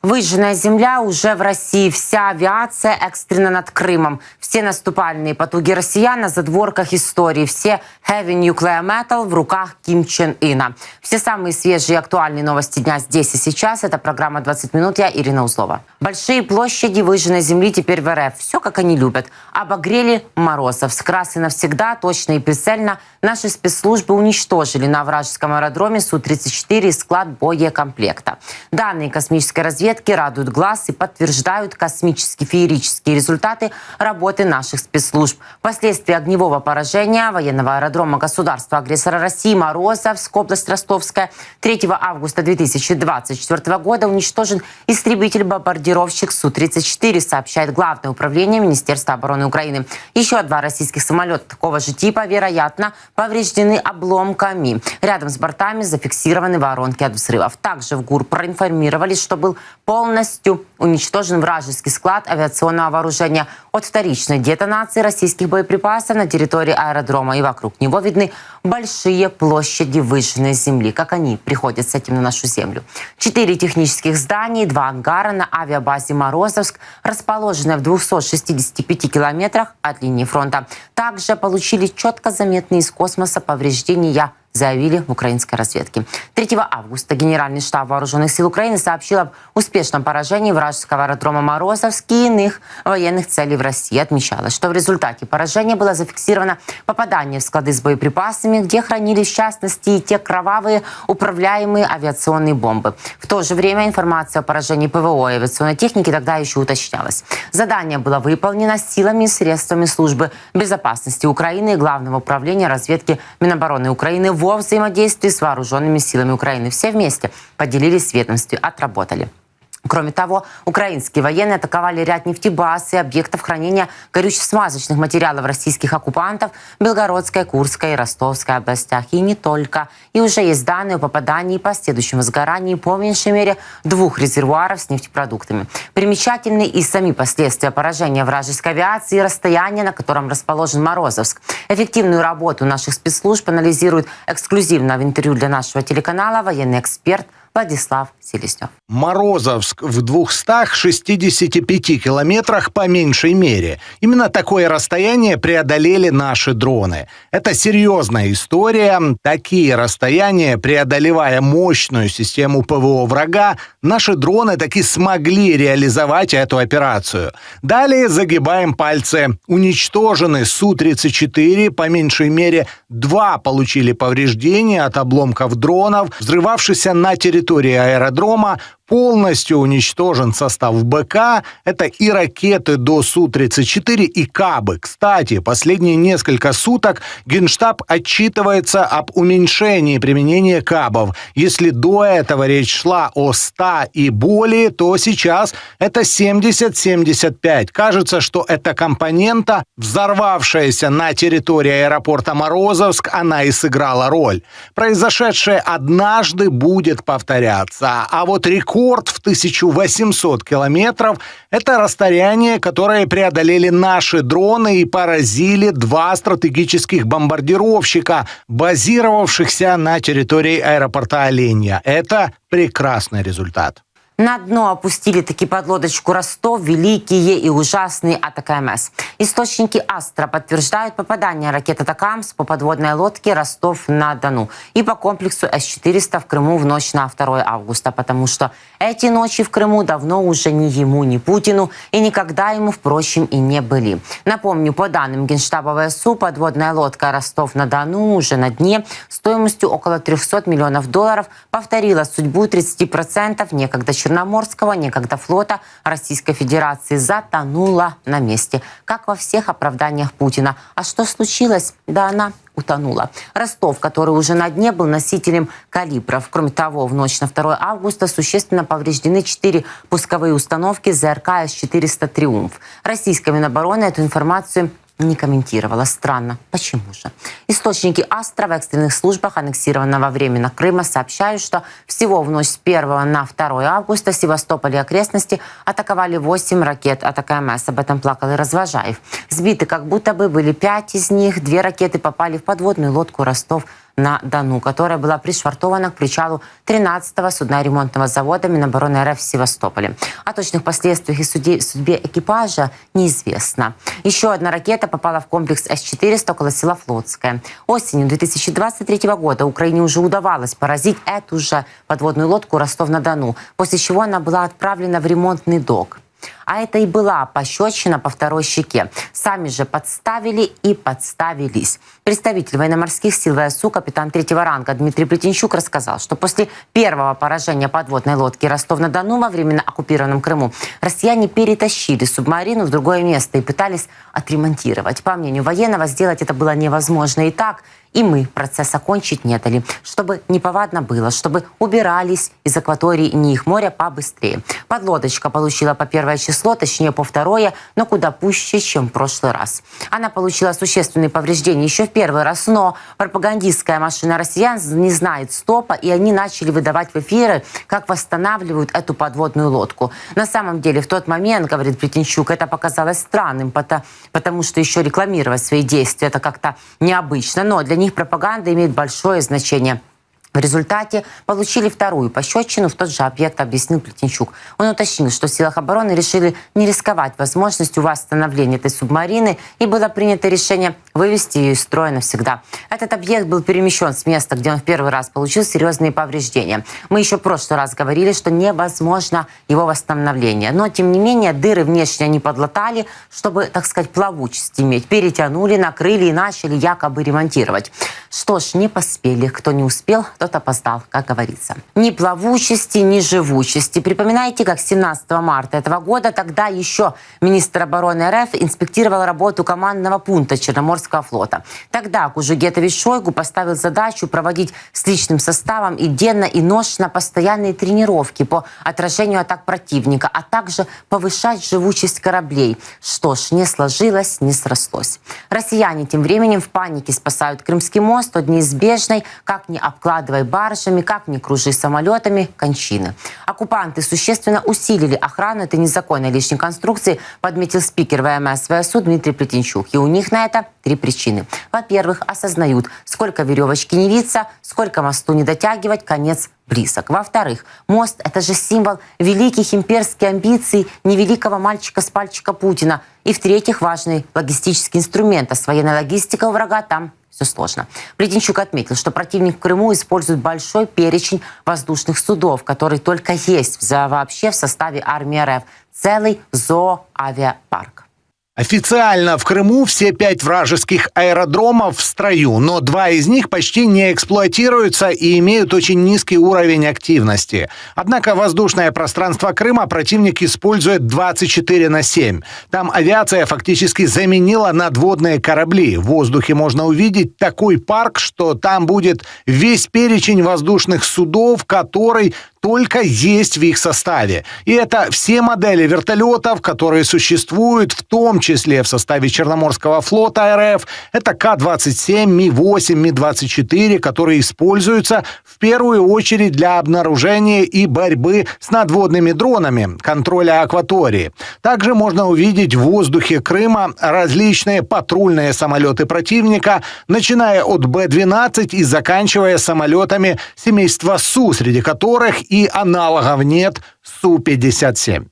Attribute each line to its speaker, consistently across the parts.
Speaker 1: Выжженная земля уже в России. Вся авиация экстренно над Крымом. Все наступальные потуги россиян на задворках истории. Все heavy nuclear metal в руках Ким Чен Ына. Все самые свежие и актуальные новости дня здесь и сейчас. Это программа «20 минут». Я Ирина Узлова. Большие площади выжженной земли теперь в РФ. Все, как они любят. Обогрели Морозов. С и навсегда, точно и прицельно наши спецслужбы уничтожили на вражеском аэродроме Су-34 склад боекомплекта. Данные космической разведки радуют глаз и подтверждают космические феерические результаты работы наших спецслужб. Последствия огневого поражения военного аэродрома государства-агрессора России Морозовск, область Ростовская, 3 августа 2024 года уничтожен истребитель-бомбардировщик Су-34, сообщает Главное управление Министерства обороны Украины. Еще два российских самолета такого же типа, вероятно, повреждены обломками. Рядом с бортами зафиксированы воронки от взрывов. Также в ГУР проинформировали, что был полностью уничтожен вражеский склад авиационного вооружения от вторичной детонации российских боеприпасов на территории аэродрома. И вокруг него видны большие площади выжженной земли. Как они приходят с этим на нашу землю? Четыре технических здания, два ангара на авиабазе «Морозовск», расположенные в 265 километрах от линии фронта. Также получили четко заметные из космоса повреждения заявили в украинской разведке. 3 августа Генеральный штаб Вооруженных сил Украины сообщил об успешном поражении вражеского аэродрома Морозовск и иных военных целей в России. Отмечалось, что в результате поражения было зафиксировано попадание в склады с боеприпасами, где хранились в частности и те кровавые управляемые авиационные бомбы. В то же время информация о поражении ПВО и авиационной техники тогда еще уточнялась. Задание было выполнено силами и средствами службы безопасности Украины и Главного управления разведки Минобороны Украины во взаимодействии с вооруженными силами Украины. Все вместе поделились в ведомстве, отработали. Кроме того, украинские военные атаковали ряд нефтебаз и объектов хранения горюче-смазочных материалов российских оккупантов в Белгородской, Курской и Ростовской областях. И не только. И уже есть данные о попадании и последующем сгорании по меньшей мере двух резервуаров с нефтепродуктами. Примечательны и сами последствия поражения вражеской авиации и расстояние, на котором расположен Морозовск. Эффективную работу наших спецслужб анализирует эксклюзивно в интервью для нашего телеканала военный эксперт Владислав Селезнев.
Speaker 2: Морозовск в 265 километрах по меньшей мере. Именно такое расстояние преодолели наши дроны. Это серьезная история. Такие расстояния, преодолевая мощную систему ПВО врага, наши дроны таки смогли реализовать эту операцию. Далее загибаем пальцы. Уничтожены Су-34, по меньшей мере, два получили повреждения от обломков дронов, взрывавшихся на территории территории аэродрома полностью уничтожен состав БК. Это и ракеты до Су-34, и Кабы. Кстати, последние несколько суток Генштаб отчитывается об уменьшении применения Кабов. Если до этого речь шла о 100 и более, то сейчас это 70-75. Кажется, что эта компонента, взорвавшаяся на территории аэропорта Морозовск, она и сыграла роль. Произошедшее однажды будет повторяться. А вот рекорд в 1800 километров. Это расстояние, которое преодолели наши дроны и поразили два стратегических бомбардировщика, базировавшихся на территории аэропорта Оленя. Это прекрасный результат.
Speaker 1: На дно опустили таки подлодочку Ростов великие и ужасные АТКМС. Источники Астра подтверждают попадание ракеты Атакамс по подводной лодке Ростов-на-Дону и по комплексу С-400 в Крыму в ночь на 2 августа, потому что эти ночи в Крыму давно уже ни ему, ни Путину и никогда ему, впрочем, и не были. Напомню, по данным Генштаба ВСУ, подводная лодка Ростов-на-Дону уже на дне стоимостью около 300 миллионов долларов повторила судьбу 30% некогда Черноморского, некогда флота Российской Федерации, затонула на месте, как во всех оправданиях Путина. А что случилось? Да она утонула. Ростов, который уже на дне, был носителем калибров. Кроме того, в ночь на 2 августа существенно повреждены четыре пусковые установки ЗРК С-400 «Триумф». Российская Минобороны эту информацию не комментировала. Странно. Почему же? Источники Астра в экстренных службах аннексированного временно Крыма сообщают, что всего в ночь с 1 на 2 августа Севастополь и окрестности атаковали 8 ракет от АКМС. Об этом плакал и Развожаев. Сбиты как будто бы были 5 из них. Две ракеты попали в подводную лодку Ростов Ростов-на-Дону, которая была пришвартована к причалу 13-го судна ремонтного завода Минобороны РФ в Севастополе. О точных последствиях и суде- судьбе экипажа неизвестно. Еще одна ракета попала в комплекс С-400 около села Флотское. Осенью 2023 года Украине уже удавалось поразить эту же подводную лодку Ростов-на-Дону, после чего она была отправлена в ремонтный док. А это и была пощечина по второй щеке. Сами же подставили и подставились. Представитель военно-морских сил ВСУ, капитан третьего ранга Дмитрий Плетенчук рассказал, что после первого поражения подводной лодки Ростов-на-Дону во временно оккупированном Крыму россияне перетащили субмарину в другое место и пытались отремонтировать. По мнению военного, сделать это было невозможно и так, и мы процесс окончить не дали, чтобы неповадно было, чтобы убирались из акватории не их моря побыстрее. Подлодочка получила по первое число, точнее по второе, но куда пуще, чем в прошлый раз. Она получила существенные повреждения еще в первый раз, но пропагандистская машина россиян не знает стопа, и они начали выдавать в эфиры, как восстанавливают эту подводную лодку. На самом деле, в тот момент, говорит Плетенчук, это показалось странным, потому что еще рекламировать свои действия это как-то необычно, но для них пропаганда имеет большое значение. В результате получили вторую пощечину в тот же объект, объяснил Плетенчук. Он уточнил, что в силах обороны решили не рисковать возможностью восстановления этой субмарины и было принято решение вывести ее из строя навсегда. Этот объект был перемещен с места, где он в первый раз получил серьезные повреждения. Мы еще в прошлый раз говорили, что невозможно его восстановление. Но, тем не менее, дыры внешне они подлатали, чтобы, так сказать, плавучесть иметь. Перетянули, накрыли и начали якобы ремонтировать. Что ж, не поспели. Кто не успел, тот опоздал, как говорится. Ни плавучести, ни живучести. Припоминайте, как 17 марта этого года тогда еще министр обороны РФ инспектировал работу командного пункта Черноморского флота. Тогда Кужугетович Шойгу поставил задачу проводить с личным составом и денно, и ночно постоянные тренировки по отражению атак противника, а также повышать живучесть кораблей. Что ж, не сложилось, не срослось. Россияне тем временем в панике спасают Крымский мост от неизбежной, как не обкладывай баржами, как не кружи самолетами, кончины. Оккупанты существенно усилили охрану этой незаконной лишней конструкции, подметил спикер ВМС ВСУ Дмитрий Плетенчук. И у них на это три причины. Во-первых, осознают, сколько веревочки не виться, сколько мосту не дотягивать, конец близок. Во-вторых, мост – это же символ великих имперских амбиций невеликого мальчика с пальчика Путина. И в-третьих, важный логистический инструмент. А с военной логистикой у врага там все сложно. Плетенчук отметил, что противник в Крыму использует большой перечень воздушных судов, который только есть в- вообще в составе армии РФ. Целый зооавиапарк.
Speaker 2: Официально в Крыму все пять вражеских аэродромов в строю, но два из них почти не эксплуатируются и имеют очень низкий уровень активности. Однако воздушное пространство Крыма противник использует 24 на 7. Там авиация фактически заменила надводные корабли. В воздухе можно увидеть такой парк, что там будет весь перечень воздушных судов, который только есть в их составе. И это все модели вертолетов, которые существуют, в том числе в составе Черноморского флота РФ. Это К-27, Ми-8, Ми-24, которые используются в первую очередь для обнаружения и борьбы с надводными дронами, контроля акватории. Также можно увидеть в воздухе Крыма различные патрульные самолеты противника, начиная от Б-12 и заканчивая самолетами семейства Су, среди которых и аналогов нет Су-57.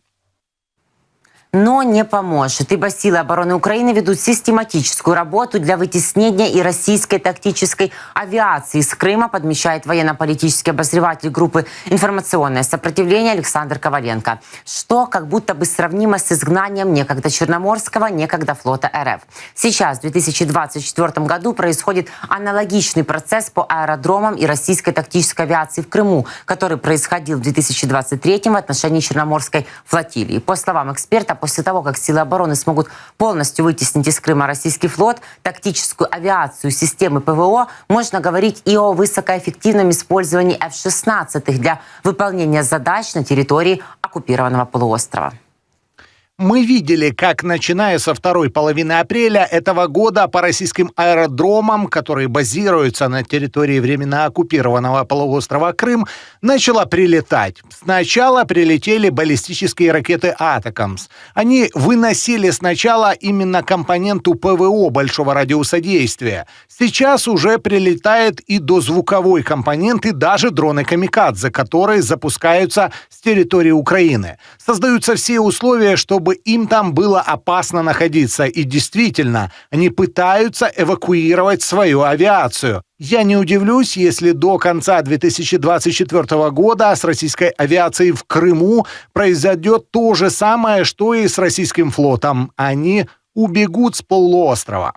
Speaker 1: Но не поможет. Ибо силы обороны Украины ведут систематическую работу для вытеснения и российской тактической авиации с Крыма, подмечает военно-политический обозреватель группы «Информационное сопротивление» Александр Коваленко. Что как будто бы сравнимо с изгнанием некогда Черноморского, некогда флота РФ. Сейчас, в 2024 году, происходит аналогичный процесс по аэродромам и российской тактической авиации в Крыму, который происходил в 2023 в отношении Черноморской флотилии. По словам эксперта, после того, как силы обороны смогут полностью вытеснить из Крыма российский флот, тактическую авиацию, системы ПВО, можно говорить и о высокоэффективном использовании F-16 для выполнения задач на территории оккупированного полуострова.
Speaker 2: Мы видели, как начиная со второй половины апреля этого года по российским аэродромам, которые базируются на территории временно оккупированного полуострова Крым, начало прилетать. Сначала прилетели баллистические ракеты «Атакамс». Они выносили сначала именно компоненту ПВО большого радиуса действия. Сейчас уже прилетает и до звуковой компоненты даже дроны «Камикадзе», которые запускаются с территории Украины. Создаются все условия, чтобы им там было опасно находиться. И действительно, они пытаются эвакуировать свою авиацию. Я не удивлюсь, если до конца 2024 года с российской авиацией в Крыму произойдет то же самое, что и с российским флотом. Они убегут с полуострова.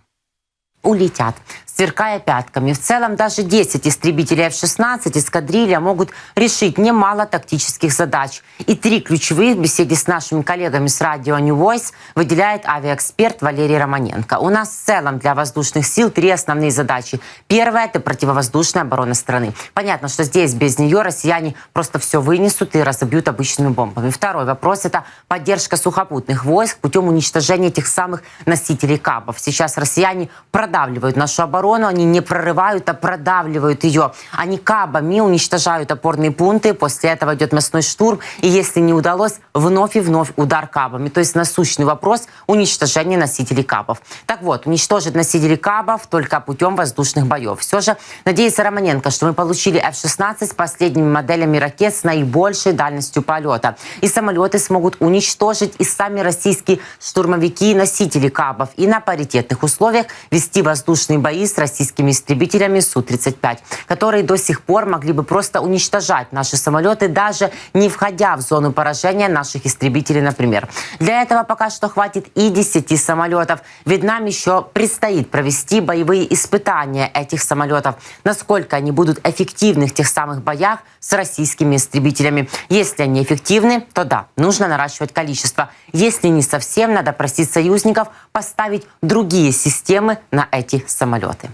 Speaker 1: улетят, сверкая пятками. В целом даже 10 истребителей F-16 эскадрилья могут решить немало тактических задач. И три ключевые в беседе с нашими коллегами с радио New Voice выделяет авиаэксперт Валерий Романенко. У нас в целом для воздушных сил три основные задачи. Первая – это противовоздушная оборона страны. Понятно, что здесь без нее россияне просто все вынесут и разобьют обычными бомбами. Второй вопрос – это поддержка сухопутных войск путем уничтожения этих самых носителей КАБов. Сейчас россияне продавливают нашу оборону, они не прорывают, а продавливают ее. Они КАБами уничтожают опорные пункты, после этого идет мясной штурм, и если не удалось, вновь и вновь удар КАБами. То есть насущный вопрос уничтожения носителей КАБов. Так вот, уничтожить носителей КАБов только путем воздушных боев. Все же надеется Романенко, что мы получили F-16 с последними моделями ракет с наибольшей дальностью полета. И самолеты смогут уничтожить и сами российские штурмовики и носители КАБов. И на паритетных условиях вести воздушные бои с российскими истребителями Су-35, которые до сих пор могли бы просто уничтожать наши самолеты, даже не входя в зону поражения наших истребителей, например. Для этого пока что хватит и 10 самолетов. Ведь нам еще предстоит провести боевые испытания этих самолетов. Насколько они будут эффективны в тех самых боях с российскими истребителями. Если они эффективны, то да, нужно наращивать количество. Если не совсем, надо просить союзников поставить другие системы на эти самолеты.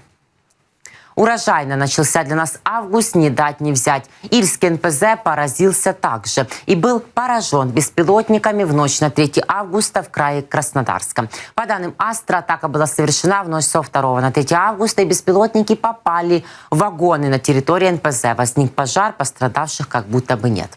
Speaker 1: Урожайно начался для нас август, не дать не взять. Ильский НПЗ поразился также и был поражен беспилотниками в ночь на 3 августа в крае Краснодарска. По данным Астра, атака была совершена в ночь со 2 на 3 августа, и беспилотники попали в вагоны на территории НПЗ. Возник пожар, пострадавших как будто бы нет.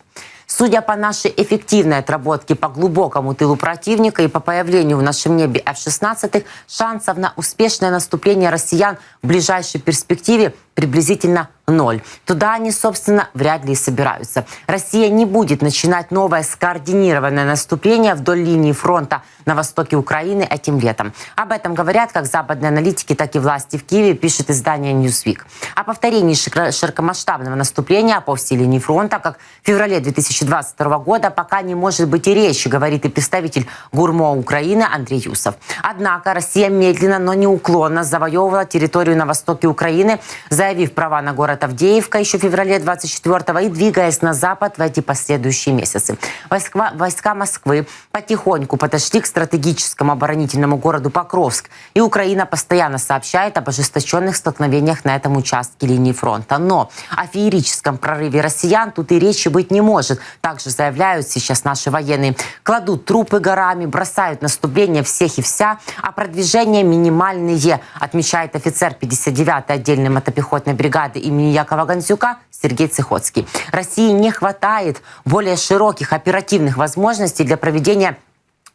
Speaker 1: Судя по нашей эффективной отработке по глубокому тылу противника и по появлению в нашем небе F-16, шансов на успешное наступление россиян в ближайшей перспективе приблизительно ноль. Туда они, собственно, вряд ли и собираются. Россия не будет начинать новое скоординированное наступление вдоль линии фронта на востоке Украины этим летом. Об этом говорят как западные аналитики, так и власти в Киеве, пишет издание Newsweek. О повторении широкомасштабного наступления по всей линии фронта, как в феврале 2022 года, пока не может быть и речи, говорит и представитель ГУРМО Украины Андрей Юсов. Однако Россия медленно, но неуклонно завоевывала территорию на востоке Украины, заявив права на город Авдеевка еще в феврале 24 и двигаясь на запад в эти последующие месяцы. Войска, войска Москвы потихоньку подошли к стратегическому оборонительному городу Покровск. И Украина постоянно сообщает об ожесточенных столкновениях на этом участке линии фронта. Но о феерическом прорыве россиян тут и речи быть не может. Также заявляют сейчас наши военные. Кладут трупы горами, бросают наступление всех и вся, а продвижение минимальные, отмечает офицер 59-й отдельной мотопехотной бригады имени Якова Гандзюка Сергей Цихоцкий. России не хватает более широких оперативных возможностей для проведения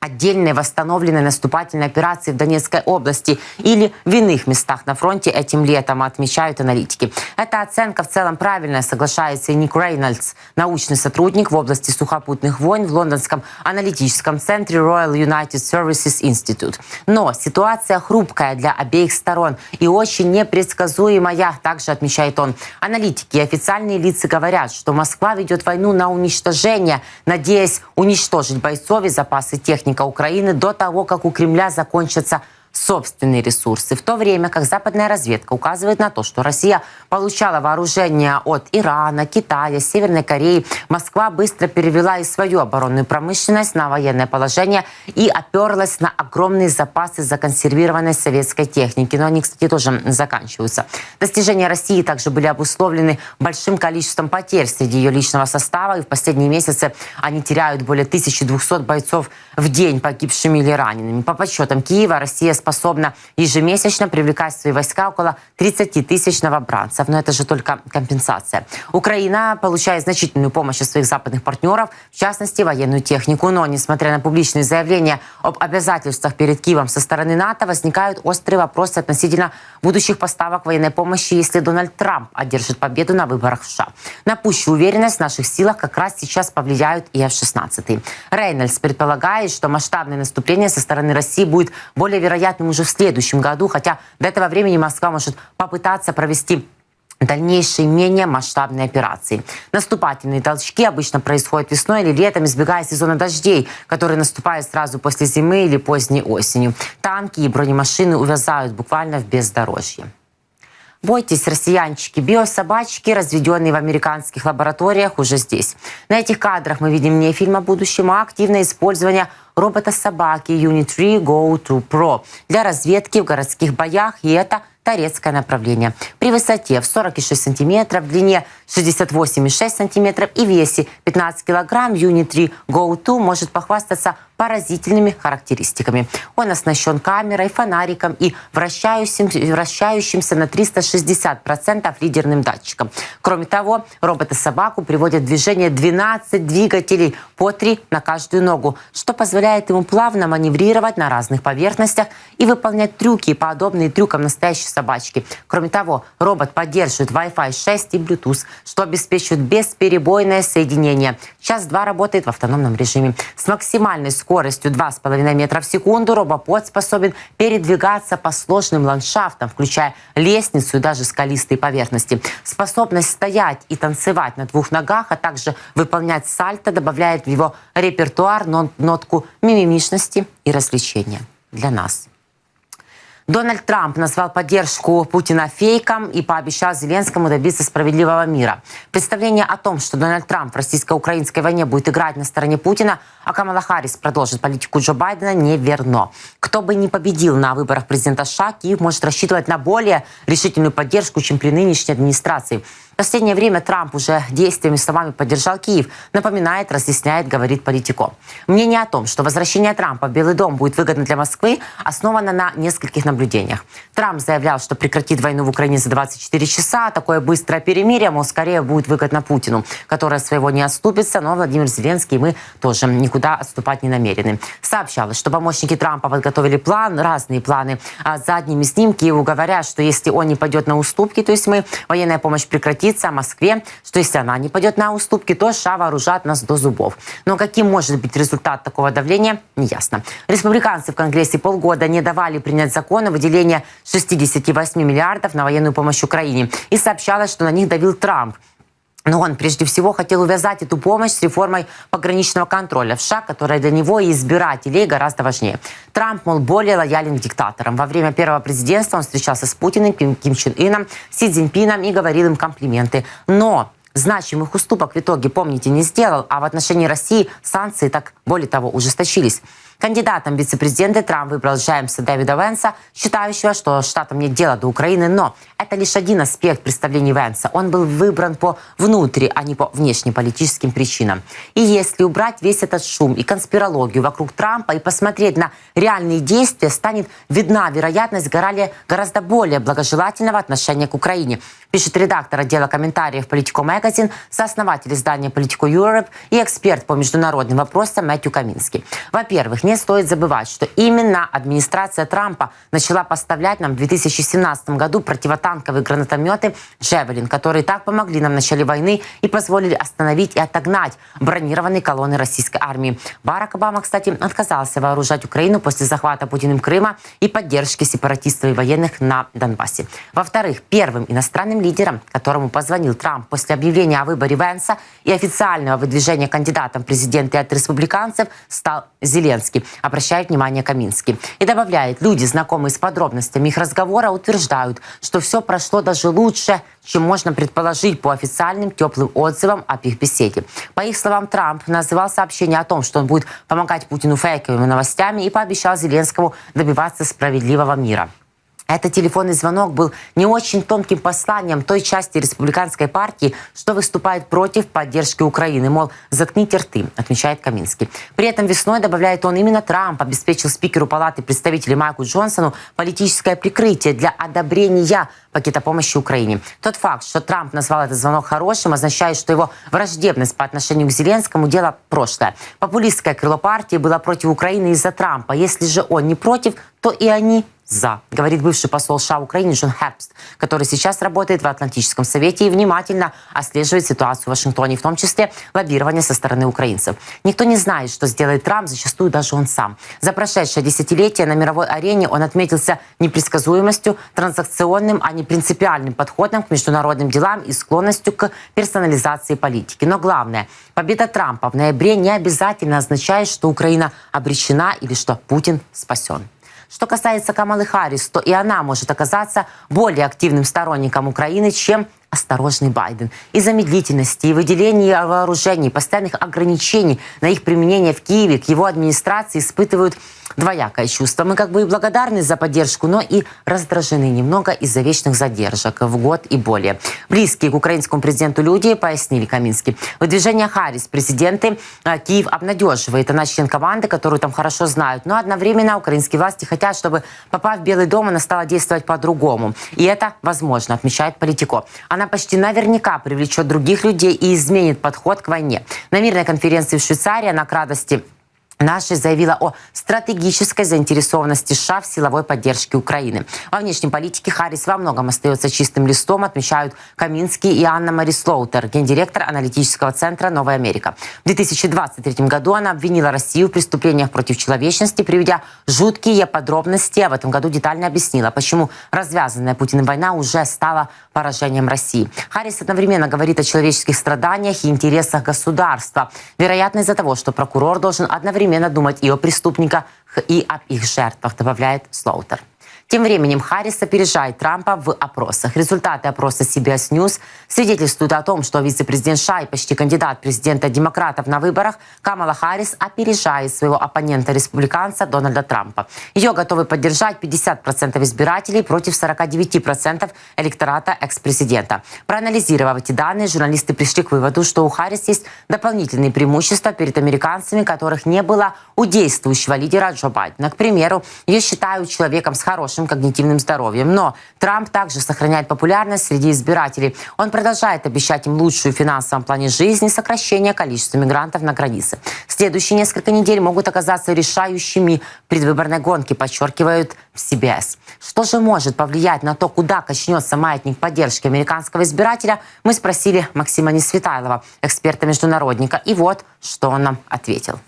Speaker 1: отдельной восстановленной наступательной операции в Донецкой области или в иных местах на фронте этим летом, отмечают аналитики. Эта оценка в целом правильная, соглашается и Ник Рейнольдс, научный сотрудник в области сухопутных войн в лондонском аналитическом центре Royal United Services Institute. Но ситуация хрупкая для обеих сторон и очень непредсказуемая, также отмечает он. Аналитики и официальные лица говорят, что Москва ведет войну на уничтожение, надеясь уничтожить бойцов и запасы техники Украины до того, как у Кремля закончатся собственные ресурсы, в то время как западная разведка указывает на то, что Россия получала вооружение от Ирана, Китая, Северной Кореи. Москва быстро перевела и свою оборонную промышленность на военное положение и оперлась на огромные запасы законсервированной советской техники. Но они, кстати, тоже заканчиваются. Достижения России также были обусловлены большим количеством потерь среди ее личного состава. И в последние месяцы они теряют более 1200 бойцов в день погибшими или ранеными. По подсчетам Киева, Россия способна ежемесячно привлекать в свои войска около 30 тысяч новобранцев. Но это же только компенсация. Украина получает значительную помощь от своих западных партнеров, в частности, военную технику. Но, несмотря на публичные заявления об обязательствах перед Киевом со стороны НАТО, возникают острые вопросы относительно будущих поставок военной помощи, если Дональд Трамп одержит победу на выборах в США. На пущую уверенность в наших силах как раз сейчас повлияют и F-16. Рейнольдс предполагает, что масштабное наступление со стороны России будет более вероятным уже в следующем году, хотя до этого времени Москва может попытаться провести дальнейшие менее масштабные операции. Наступательные толчки обычно происходят весной или летом, избегая сезона дождей, который наступает сразу после зимы или поздней осенью. Танки и бронемашины увязают буквально в бездорожье. Бойтесь, россиянчики, биособачки, разведенные в американских лабораториях, уже здесь. На этих кадрах мы видим не фильм о будущем, а активное использование робота-собаки Unit 3 Go 2 Pro для разведки в городских боях, и это Торецкое направление. При высоте в 46 сантиметров, длине 68,6 сантиметров и весе 15 килограмм Unit 3 Go 2 может похвастаться поразительными характеристиками. Он оснащен камерой, фонариком и вращающим, вращающимся на 360% лидерным датчиком. Кроме того, робота-собаку приводят в движение 12 двигателей по 3 на каждую ногу, что позволяет ему плавно маневрировать на разных поверхностях и выполнять трюки, подобные трюкам настоящей собачки. Кроме того, робот поддерживает Wi-Fi 6 и Bluetooth, что обеспечивает бесперебойное соединение. Час-два работает в автономном режиме. С максимальной скоростью 2,5 метра в секунду робопод способен передвигаться по сложным ландшафтам, включая лестницу и даже скалистые поверхности. Способность стоять и танцевать на двух ногах, а также выполнять сальто добавляет в его репертуар нотку мимимишности и развлечения для нас. Дональд Трамп назвал поддержку Путина фейком и пообещал Зеленскому добиться справедливого мира. Представление о том, что Дональд Трамп в российско-украинской войне будет играть на стороне Путина, а Камала Харрис продолжит политику Джо Байдена, неверно. Кто бы ни победил на выборах президента США, Киев может рассчитывать на более решительную поддержку, чем при нынешней администрации. Последнее время Трамп уже действиями словами поддержал Киев. Напоминает, разъясняет, говорит Политико. Мнение о том, что возвращение Трампа в Белый дом будет выгодно для Москвы, основано на нескольких наблюдениях. Трамп заявлял, что прекратит войну в Украине за 24 часа. Такое быстрое перемирие, мол, скорее будет выгодно Путину, который своего не отступится, но Владимир Зеленский и мы тоже никуда отступать не намерены. Сообщалось, что помощники Трампа подготовили план, разные планы. А за одним из ним Киеву говорят, что если он не пойдет на уступки, то есть мы, военная помощь прекратит, прекратится Москве, что если она не пойдет на уступки, то США вооружат нас до зубов. Но каким может быть результат такого давления, неясно. Республиканцы в Конгрессе полгода не давали принять закон о выделении 68 миллиардов на военную помощь Украине. И сообщалось, что на них давил Трамп. Но он прежде всего хотел увязать эту помощь с реформой пограничного контроля в США, которая для него и избирателей гораздо важнее. Трамп, мол, более лоялен к диктаторам. Во время первого президентства он встречался с Путиным, Ким, Ким Чен Ыном, Си Цзиньпином и говорил им комплименты. Но значимых уступок в итоге, помните, не сделал, а в отношении России санкции так, более того, ужесточились. Кандидатом вице-президента Трамп выбрал Джеймса Дэвида Венса, считающего, что штатам нет дела до Украины, но это лишь один аспект представлений Венса. Он был выбран по внутри, а не по внешнеполитическим причинам. И если убрать весь этот шум и конспирологию вокруг Трампа и посмотреть на реальные действия, станет видна вероятность гораздо более благожелательного отношения к Украине, пишет редактор отдела комментариев Politico Magazine, сооснователь издания Politico Europe и эксперт по международным вопросам Мэтью Каминский. Во-первых, не стоит забывать, что именно администрация Трампа начала поставлять нам в 2017 году противотанковые гранатометы «Джевелин», которые так помогли нам в начале войны и позволили остановить и отогнать бронированные колонны российской армии. Барак Обама, кстати, отказался вооружать Украину после захвата Путиным Крыма и поддержки сепаратистов и военных на Донбассе. Во-вторых, первым иностранным лидером, которому позвонил Трамп после объявления о выборе Венса и официального выдвижения кандидатом в президенты от республиканцев, стал Зеленский. Обращает внимание Каминский. И добавляет, люди, знакомые с подробностями их разговора, утверждают, что все прошло даже лучше, чем можно предположить по официальным теплым отзывам об их беседе. По их словам, Трамп называл сообщение о том, что он будет помогать Путину фейковыми новостями и пообещал Зеленскому добиваться справедливого мира. Этот телефонный звонок был не очень тонким посланием той части республиканской партии, что выступает против поддержки Украины. Мол, заткните рты, отмечает Каминский. При этом весной, добавляет он, именно Трамп обеспечил спикеру Палаты представителей Майку Джонсону политическое прикрытие для одобрения пакета помощи Украине. Тот факт, что Трамп назвал этот звонок хорошим, означает, что его враждебность по отношению к Зеленскому – дело прошлое. Популистское крыло партии было против Украины из-за Трампа. Если же он не против, то и они за, говорит бывший посол США в Украине Джон Хербст, который сейчас работает в Атлантическом совете и внимательно отслеживает ситуацию в Вашингтоне, в том числе лоббирование со стороны украинцев. Никто не знает, что сделает Трамп, зачастую даже он сам. За прошедшее десятилетие на мировой арене он отметился непредсказуемостью, транзакционным, а не принципиальным подходом к международным делам и склонностью к персонализации политики. Но главное, победа Трампа в ноябре не обязательно означает, что Украина обречена или что Путин спасен. Что касается Камалы Харрис, то и она может оказаться более активным сторонником Украины, чем осторожный Байден. Из-за медлительности и выделения вооружений, постоянных ограничений на их применение в Киеве к его администрации испытывают двоякое чувство. Мы как бы и благодарны за поддержку, но и раздражены немного из-за вечных задержек в год и более. Близкие к украинскому президенту люди пояснили Каминский. Выдвижение Харрис президенты э, Киев обнадеживает. Она член команды, которую там хорошо знают. Но одновременно украинские власти хотят, чтобы, попав в Белый дом, она стала действовать по-другому. И это возможно, отмечает Политико. Она почти наверняка привлечет других людей и изменит подход к войне. На мирной конференции в Швейцарии она к радости Нашей заявила о стратегической заинтересованности США в силовой поддержке Украины. Во внешней политике Харрис во многом остается чистым листом, отмечают Каминский и Анна Мари Слоутер, гендиректор аналитического центра «Новая Америка». В 2023 году она обвинила Россию в преступлениях против человечности, приведя жуткие подробности, а в этом году детально объяснила, почему развязанная Путиным война уже стала поражением России. Харрис одновременно говорит о человеческих страданиях и интересах государства. Вероятно, из-за того, что прокурор должен одновременно одновременно думать и о преступниках, и об их жертвах, добавляет Слоутер. Тем временем Харрис опережает Трампа в опросах. Результаты опроса CBS News свидетельствуют о том, что вице-президент США и почти кандидат президента демократов на выборах Камала Харрис опережает своего оппонента-республиканца Дональда Трампа. Ее готовы поддержать 50% избирателей против 49% электората экс-президента. Проанализировав эти данные, журналисты пришли к выводу, что у Харрис есть дополнительные преимущества перед американцами, которых не было у действующего лидера Джо Байдена. К примеру, ее считают человеком с хорошим хорошим когнитивным здоровьем. Но Трамп также сохраняет популярность среди избирателей. Он продолжает обещать им лучшую в финансовом плане жизни, сокращение количества мигрантов на границе. Следующие несколько недель могут оказаться решающими предвыборной гонки, подчеркивают в CBS. Что же может повлиять на то, куда качнется маятник поддержки американского избирателя, мы спросили Максима Несветайлова, эксперта-международника. И вот, что он нам ответил.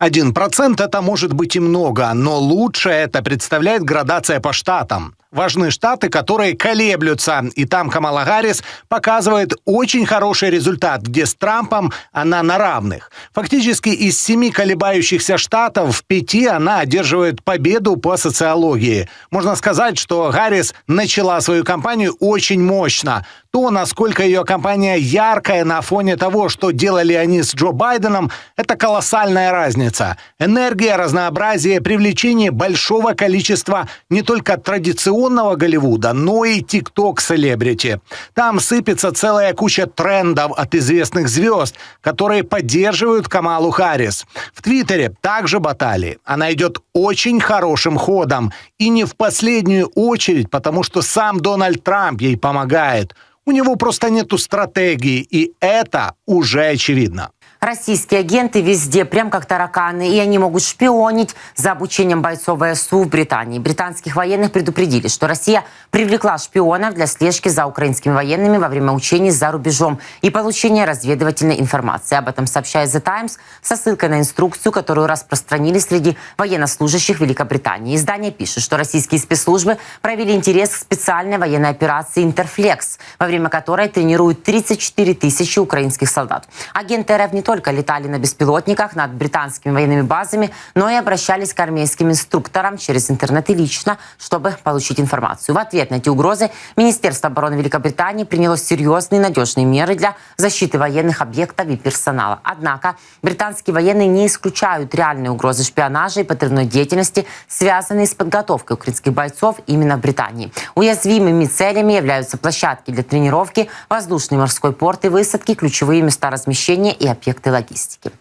Speaker 2: Один процент это может быть и много, но лучше это представляет градация по штатам. Важны штаты, которые колеблются, и там Камала Гаррис показывает очень хороший результат, где с Трампом она на равных. Фактически из семи колебающихся штатов в пяти она одерживает победу по социологии. Можно сказать, что Гаррис начала свою кампанию очень мощно. То, насколько ее кампания яркая на фоне того, что делали они с Джо Байденом, это колоссальная разница. Энергия, разнообразие, привлечение большого количества не только традиционного Голливуда, но и тикток-селебрити. Там сыпется целая куча трендов от известных звезд, которые поддерживают Камалу Харрис. В Твиттере также баталии. Она идет очень хорошим ходом. И не в последнюю очередь, потому что сам Дональд Трамп ей помогает – у него просто нету стратегии, и это уже очевидно.
Speaker 1: Российские агенты везде, прям как тараканы, и они могут шпионить за обучением бойцов ВСУ в Британии. Британских военных предупредили, что Россия привлекла шпионов для слежки за украинскими военными во время учений за рубежом и получения разведывательной информации. Об этом сообщает The Times со ссылкой на инструкцию, которую распространили среди военнослужащих Великобритании. Издание пишет, что российские спецслужбы проявили интерес к специальной военной операции «Интерфлекс», во время которой тренируют 34 тысячи украинских солдат. Агенты РФ не летали на беспилотниках над британскими военными базами, но и обращались к армейским инструкторам через интернет и лично, чтобы получить информацию. В ответ на эти угрозы Министерство обороны Великобритании приняло серьезные надежные меры для защиты военных объектов и персонала. Однако британские военные не исключают реальные угрозы шпионажа и подрывной деятельности, связанные с подготовкой украинских бойцов именно в Британии. Уязвимыми целями являются площадки для тренировки, воздушный морской порт и высадки, ключевые места размещения и объекты логистики.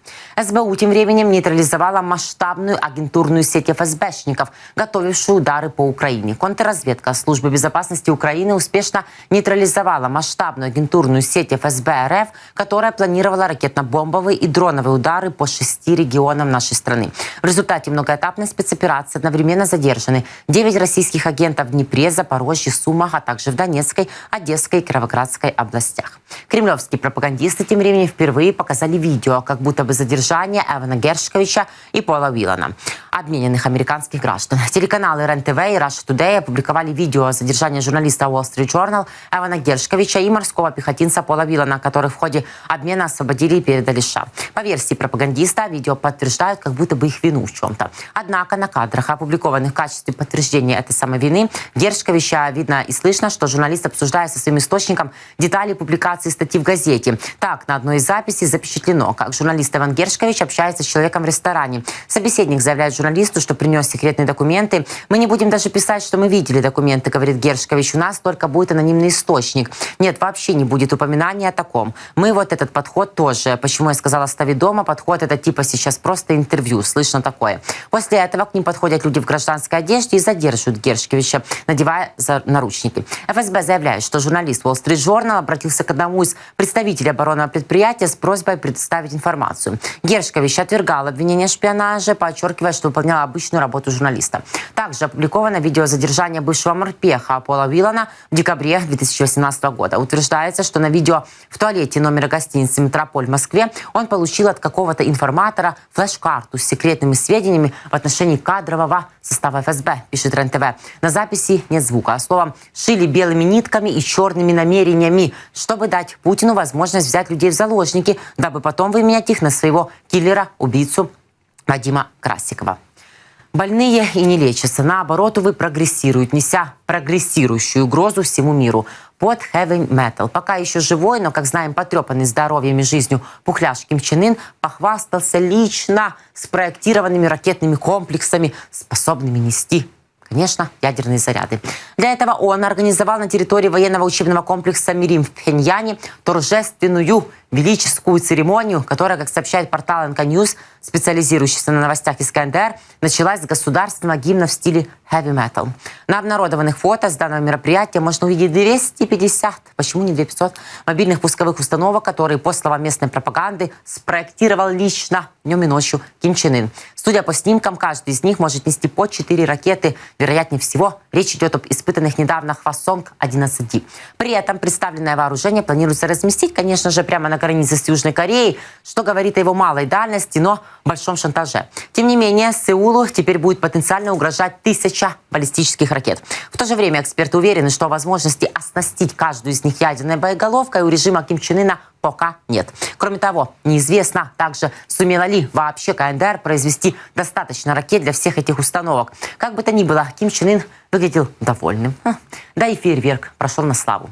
Speaker 1: СБУ тем временем нейтрализовала масштабную агентурную сеть ФСБшников, готовившую удары по Украине. Контрразведка Службы безопасности Украины успешно нейтрализовала масштабную агентурную сеть ФСБ РФ, которая планировала ракетно-бомбовые и дроновые удары по шести регионам нашей страны. В результате многоэтапной спецоперации одновременно задержаны 9 российских агентов в Днепре, Запорожье, Сумах, а также в Донецкой, Одесской и Кировоградской областях. Кремлевские пропагандисты тем временем впервые показали видео, как будто бы задержание Эвана Гершковича и Пола Уиллана, обмененных американских граждан. Телеканалы РЕН-ТВ и Russia Today опубликовали видео о задержании журналиста Wall Street Journal Эвана Гершковича и морского пехотинца Пола Виллана, которых в ходе обмена освободили и передали США. По версии пропагандиста, видео подтверждают как будто бы их вину в чем-то. Однако на кадрах, опубликованных в качестве подтверждения этой самой вины, Гершковича видно и слышно, что журналист обсуждает со своим источником детали публикации статьи в газете. Так, на одной из записей запечатлено, как журналист Иван Гершкович общается с человеком в ресторане. Собеседник заявляет журналисту, что принес секретные документы. «Мы не будем даже писать, что мы видели документы», говорит Гершкович. «У нас только будет анонимный источник. Нет, вообще не будет упоминания о таком. Мы вот этот подход тоже. Почему я сказала «стави дома»? Подход это типа сейчас просто интервью. Слышно такое. После этого к ним подходят люди в гражданской одежде и задерживают Гершковича, надевая за наручники. ФСБ заявляет, что журналист Wall Street Journal обратился к одному из представителей оборонного предприятия с просьбой представить информацию. Гершкович отвергал обвинение в шпионаже, подчеркивая, что выполнял обычную работу журналиста. Также опубликовано видео задержания бывшего морпеха Пола Виллана в декабре 2018 года. Утверждается, что на видео в туалете номера гостиницы «Метрополь» в Москве он получил от какого-то информатора флеш-карту с секретными сведениями в отношении кадрового состава ФСБ, пишет РЕН-ТВ. На записи нет звука, а словом «шили белыми нитками и черными намерениями», чтобы дать Путину возможность взять людей в заложники, дабы потом выменять их на своего киллера-убийцу Вадима Красикова. Больные и не лечатся. Наоборот, увы, прогрессируют, неся прогрессирующую угрозу всему миру. Под heavy metal. Пока еще живой, но, как знаем, потрепанный здоровьем и жизнью Пухляш Ким Чен Ын похвастался лично спроектированными ракетными комплексами, способными нести конечно, ядерные заряды. Для этого он организовал на территории военного учебного комплекса «Мирим» в Пхеньяне торжественную велическую церемонию, которая, как сообщает портал НК News, специализирующийся на новостях из КНДР, началась с государственного гимна в стиле heavy metal. На обнародованных фото с данного мероприятия можно увидеть 250, почему не 200, мобильных пусковых установок, которые, по словам местной пропаганды, спроектировал лично днем и ночью Ким Чен Ын. Судя по снимкам, каждый из них может нести по 4 ракеты. Вероятнее всего, речь идет об испытанных недавно Хвасонг-11D. При этом представленное вооружение планируется разместить, конечно же, прямо на границе с Южной Кореей, что говорит о его малой дальности, но большом шантаже. Тем не менее, Сеулу теперь будет потенциально угрожать тысяча баллистических ракет. В то же время эксперты уверены, что возможности оснастить каждую из них ядерной боеголовкой у режима Ким Чен Ына пока нет. Кроме того, неизвестно также, сумела ли вообще КНДР произвести достаточно ракет для всех этих установок. Как бы то ни было, Ким Чен Ын выглядел довольным. Да и фейерверк прошел на славу.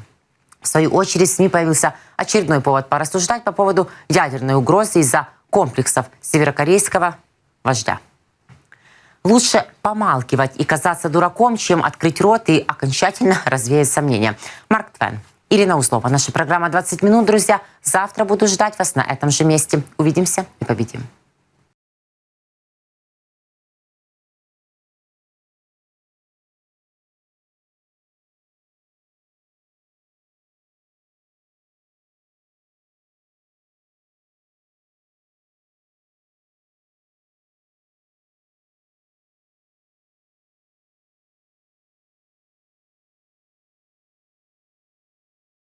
Speaker 1: В свою очередь, в СМИ появился очередной повод порассуждать по поводу ядерной угрозы из-за комплексов северокорейского вождя. Лучше помалкивать и казаться дураком, чем открыть рот и окончательно развеять сомнения. Марк Твен. Ирина Узлова. Наша программа «20 минут», друзья. Завтра буду ждать вас на этом же месте. Увидимся и победим.